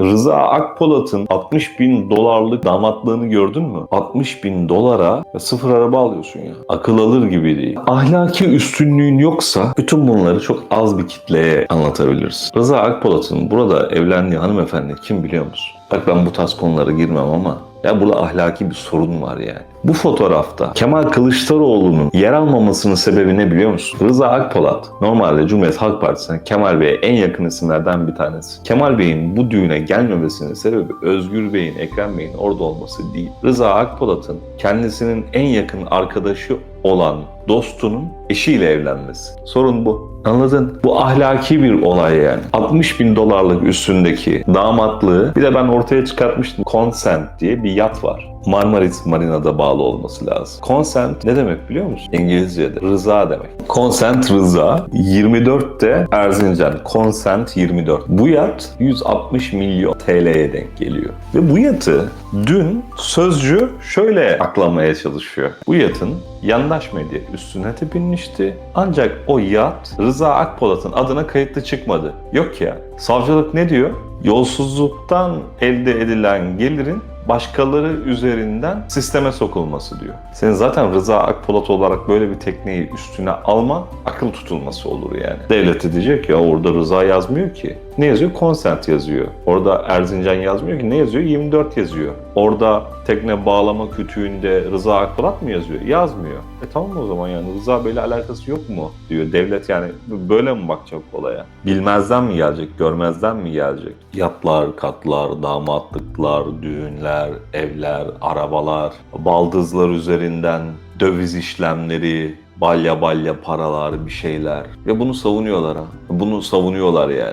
Rıza Akpolat'ın 60 bin dolarlık damatlığını gördün mü? 60 bin dolara sıfır araba alıyorsun ya. Akıl alır gibi değil. Ahlaki üstünlüğün yoksa bütün bunları çok az bir kitleye anlatabiliriz. Rıza Akpolat'ın burada evlendiği hanımefendi kim biliyor musun? Bak ben bu tarz konulara girmem ama ya burada ahlaki bir sorun var yani. Bu fotoğrafta Kemal Kılıçdaroğlu'nun yer almamasının sebebi ne biliyor musun? Rıza Akpolat normalde Cumhuriyet Halk Partisi'ne Kemal Bey'e en yakın isimlerden bir tanesi. Kemal Bey'in bu düğüne gelmemesinin sebebi Özgür Bey'in, Ekrem Bey'in orada olması değil. Rıza Akpolat'ın kendisinin en yakın arkadaşı olan dostunun eşiyle evlenmesi. Sorun bu. Anladın? Bu ahlaki bir olay yani. 60 bin dolarlık üstündeki damatlığı bir de ben ortaya çıkartmıştım. Consent diye bir yat var. Marmaris Marina'da bağlı olması lazım. Consent ne demek biliyor musun? İngilizce'de rıza demek. Consent rıza 24 de Erzincan. Consent 24. Bu yat 160 milyon TL'ye denk geliyor. Ve bu yatı dün sözcü şöyle aklamaya çalışıyor. Bu yatın yandaş medya üstüne tepinmişti. Ancak o yat Rıza Akpolat'ın adına kayıtlı çıkmadı. Yok ya. Savcılık ne diyor? Yolsuzluktan elde edilen gelirin başkaları üzerinden sisteme sokulması diyor. Senin zaten Rıza Akpolat olarak böyle bir tekneyi üstüne alman akıl tutulması olur yani. Devlet de diyecek ya orada Rıza yazmıyor ki. Ne yazıyor? Consent yazıyor. Orada Erzincan yazmıyor ki. Ne yazıyor? 24 yazıyor. Orada tekne bağlama kütüğünde Rıza Akpolat mı yazıyor? Yazmıyor. E tamam o zaman yani Rıza Bey'le alakası yok mu diyor. Devlet yani böyle mi bakacak olaya? Bilmezden mi gelecek, görmezden mi gelecek? Yatlar, katlar, damatlıklar, düğünler, evler, arabalar, baldızlar üzerinden döviz işlemleri, balya balya paralar bir şeyler. Ve bunu savunuyorlar ha. Bunu savunuyorlar yani.